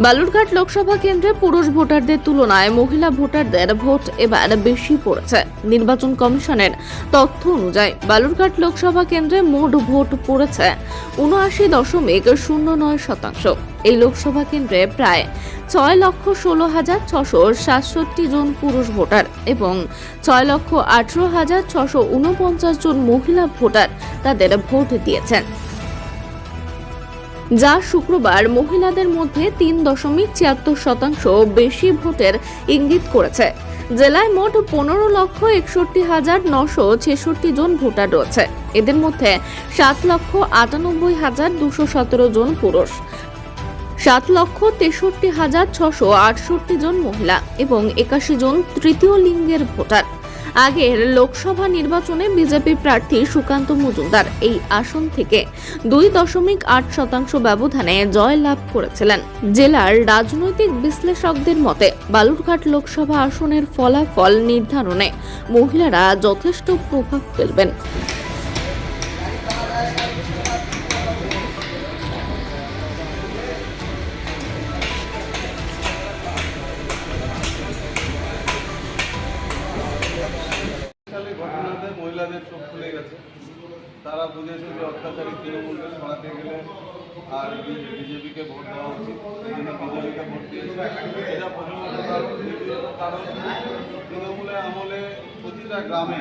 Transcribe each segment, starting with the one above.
বালুরঘাট লোকসভা কেন্দ্রে পুরুষ ভোটারদের তুলনায় মহিলা ভোটারদের ভোট এবার বেশি পড়েছে। নির্বাচন কমিশনের তথ্য অনুযায়ী বালুরঘাট লোকসভা কেন্দ্রে মোট ভোট পড়েছে উনআশি দশমিক শূন্য নয় শতাংশ। এই লোকসভা কেন্দ্রে প্রায় ছয় লক্ষ ষোলো হাজার ছশো সাতষট্টি জন পুরুষ ভোটার এবং ছয় লক্ষ আঠারো হাজার ছশো উনপঞ্চাশ জন মহিলা ভোটার তাদের ভোট দিয়েছেন। যা শুক্রবার মহিলাদের মধ্যে তিন দশমিক ছিয়াত্তর শতাংশ বেশি ভোটের ইঙ্গিত করেছে। জেলায় মোট পনেরো লক্ষ একষট্টি হাজার নশো ছেষট্টি জন ভোটার রয়েছে। এদের মধ্যে সাত লক্ষ আটানব্বই হাজার দুশো সতেরো জন পুরুষ, সাত লক্ষ তেষট্টি হাজার ছশো আটষট্টি জন মহিলা এবং একাশি জন তৃতীয় লিঙ্গের ভোটার। আগের লোকসভা নির্বাচনে বিজেপি প্রার্থী সুকান্ত মজুমদার এই আসন থেকে দুই দশমিক আট শতাংশ ব্যবধানে জয় লাভ করেছিলেন। জেলার রাজনৈতিক বিশ্লেষকদের মতে, বালুরঘাট লোকসভা আসনের ফলাফল নির্ধারণে মহিলারা যথেষ্ট প্রভাব ফেলবেন। মহিলাদের চোখ খুলে গেছে। তারা বুঝেছে যে অত্যাচারী তৃণমূলকে সরাতে গেলে আর বিজেপিকে ভোট দেওয়া উচিত। এই জন্য বিজেপিকে ভোট দিয়েছে। এটা প্রথমত কারণ দ্বিতীয়ত কারণ তৃণমূলের আমলে প্রতিটা গ্রামে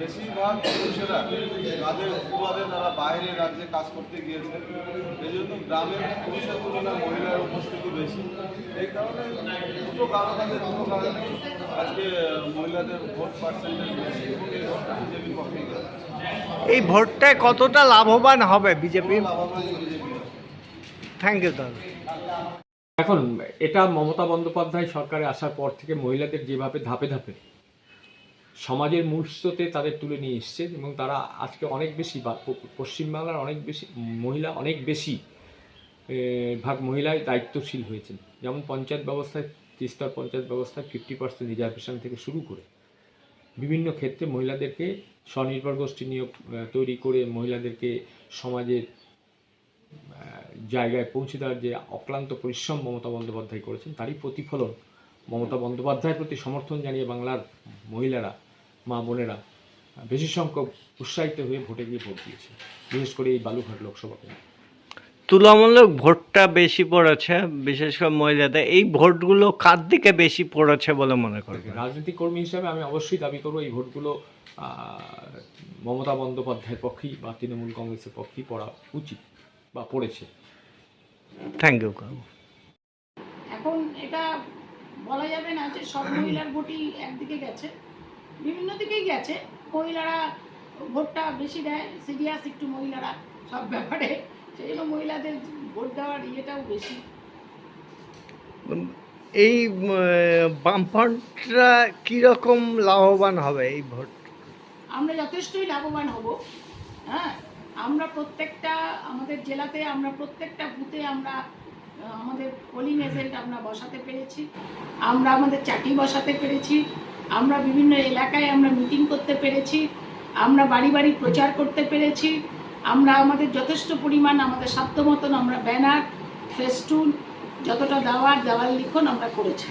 বেশিরভাগ পুরুষেরা কাজের সুবাদে তারা বাইরে রাজ্যে কাজ করতে গিয়েছে। এই জন্য গ্রামের পুরুষের তুলনায় মহিলার উপস্থিতি বেশি। এই কারণে দুটো কারণ আছে দুটো কারণে আজকে মহিলাদের ভোট পার্সেন্টেজ বেশি এবং এই ভোটটা বিজেপির পক্ষে এই ভোটটায় কতটা লাভবান হবে বিজেপি? লাভবান বিজেপি? থ্যাংক ইউ দাদা। এখন এটা মমতা বন্দ্যোপাধ্যায় সরকারে আসার পর থেকে মহিলাদের যেভাবে ধাপে ধাপে সমাজের স্রোতে তাদের তুলে নিয়ে এসছে এবং তারা আজকে অনেক বেশি পশ্চিমবাংলার অনেক বেশি, মহিলা অনেক বেশি ভাগ মহিলাই দায়িত্বশীল হয়েছেন। যেমন পঞ্চায়েত ব্যবস্থায় তিস্তর পঞ্চায়েত ব্যবস্থায় ফিফটি পার্সেন্ট রিজার্ভেশন থেকে শুরু করে বিভিন্ন ক্ষেত্রে মহিলাদেরকে স্বনির্ভর গোষ্ঠী নিয়োগ তৈরি করে মহিলাদেরকে সমাজের জায়গায় পৌঁছে দেওয়ার যে অক্লান্ত পরিশ্রম মমতা বন্দ্যোপাধ্যায় করেছেন, তারই প্রতিফলন মমতা বন্দ্যোপাধ্যায়ের প্রতি সমর্থন জানিয়ে বাংলার মহিলারা মা বোনেরা বেশি সংখ্যক উৎসাহিত হয়ে ভোটে গিয়ে ভোট দিয়েছে বিশেষ করে এই বালুঘাট লোকসভা কেন্দ্রে। তুলনামূলক ভোটটা বেশি পড়েছে বিশেষ করে মহিলাদের। এই ভোটগুলো কার দিকে বেশি পড়েছে বলে মনে করবেন রাজনৈতিক কর্মী হিসাবে আমি অবশ্যই দাবি করব এই ভোটগুলো মমতা বন্দ্যোপাধ্যায়ের পক্ষেই বা তৃণমূল কংগ্রেসের পক্ষেই পড়া উচিত বা পড়েছে। থ্যাংক ইউ বলা যাবে না যে সব মহিলার ভোটই একদিকে গেছে। বিভিন্ন দিকেই গেছে। মহিলারা ভোটটা বেশি দেয় সিরিয়াস একটু মহিলারা সব ব্যাপারে। সেই জন্য মহিলাদের ভোট দেওয়ার ইয়েটাও বেশি। এই উম, বামফ্রন্টরা কীরকম লাভবান হবে এই ভোট? আমরা যথেষ্টই লাভবান হব হ্যাঁ। আমরা প্রত্যেকটা আমাদের জেলাতে আমরা প্রত্যেকটা বুথে আমরা আমাদের পোলিং এজেন্ট আমরা বসাতে পেরেছি, আমরা আমাদের চাটি বসাতে পেরেছি, আমরা বিভিন্ন এলাকায় আমরা মিটিং করতে পেরেছি, আমরা বাড়ি বাড়ি প্রচার করতে পেরেছি, আমরা আমাদের যথেষ্ট পরিমাণ আমাদের সাধ্য মতন আমরা ব্যানার ফেস্টুন যতটা দেওয়ার দেওয়াল লিখন আমরা করেছি।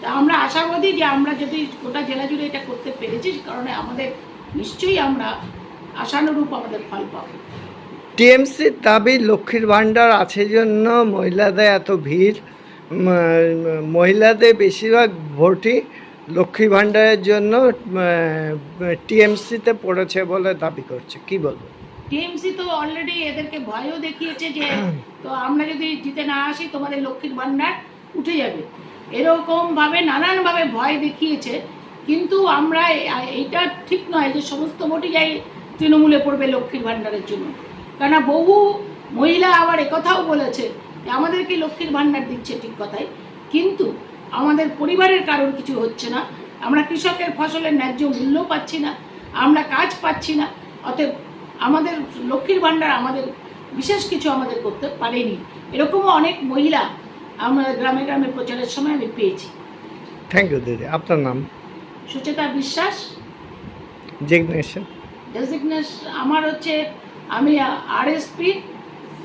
তা আমরা আশাবাদী যে আমরা যদি গোটা জেলা জুড়ে এটা করতে পেরেছি কারণে আমাদের নিশ্চয়ই আমরা আশানুরূপ আমাদের ফল পাবো। টিএমসির দাবি লক্ষ্মীর ভাণ্ডার আছে জন্য মহিলাদের এত ভিড়। মহিলাদের বেশিরভাগ ভোটই লক্ষ্মী ভাণ্ডারের জন্য টিএমসিতে পড়েছে বলে দাবি করছে। কি বলব? টিএমসি তো অলরেডি এদেরকে ভয়ও দেখিয়েছে যে, তো আমরা যদি জিতে না আসি, তোমাদের লক্ষ্মীর ভাণ্ডার উঠে যাবে। এরকম ভাবে নানানভাবে ভয় দেখিয়েছে। কিন্তু আমরা এইটা ঠিক নয় যে, সমস্ত ভোটই যাই তৃণমূলে পড়বে লক্ষ্মীর ভাণ্ডারের জন্য। কেননা বহু মহিলা আবার একথাও বলেছে আমাদেরকে লক্ষ্মীর ভাণ্ডার দিচ্ছে ঠিক কথাই। কিন্তু আমাদের পরিবারের কারোর কিছু হচ্ছে না। আমরা কৃষকের ফসলের ন্যায্য মূল্য পাচ্ছি না। আমরা কাজ পাচ্ছি না। অতএব আমাদের লক্ষ্মীর ভাণ্ডার আমাদের বিশেষ কিছু আমাদের করতে পারেনি। এরকমও অনেক মহিলা আমরা গ্রামে গ্রামে প্রচারের সময় আমি পেয়েছি। থ্যাংক ইউ দিদি। আপনার নাম? সুচেতা বিশ্বাস। আমার হচ্ছে আমি আরএসপি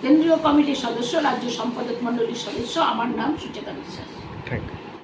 কেন্দ্রীয় কমিটির সদস্য রাজ্য সম্পাদক মণ্ডলীর সদস্য। আমার নাম সুচেতা বিশ্বাস।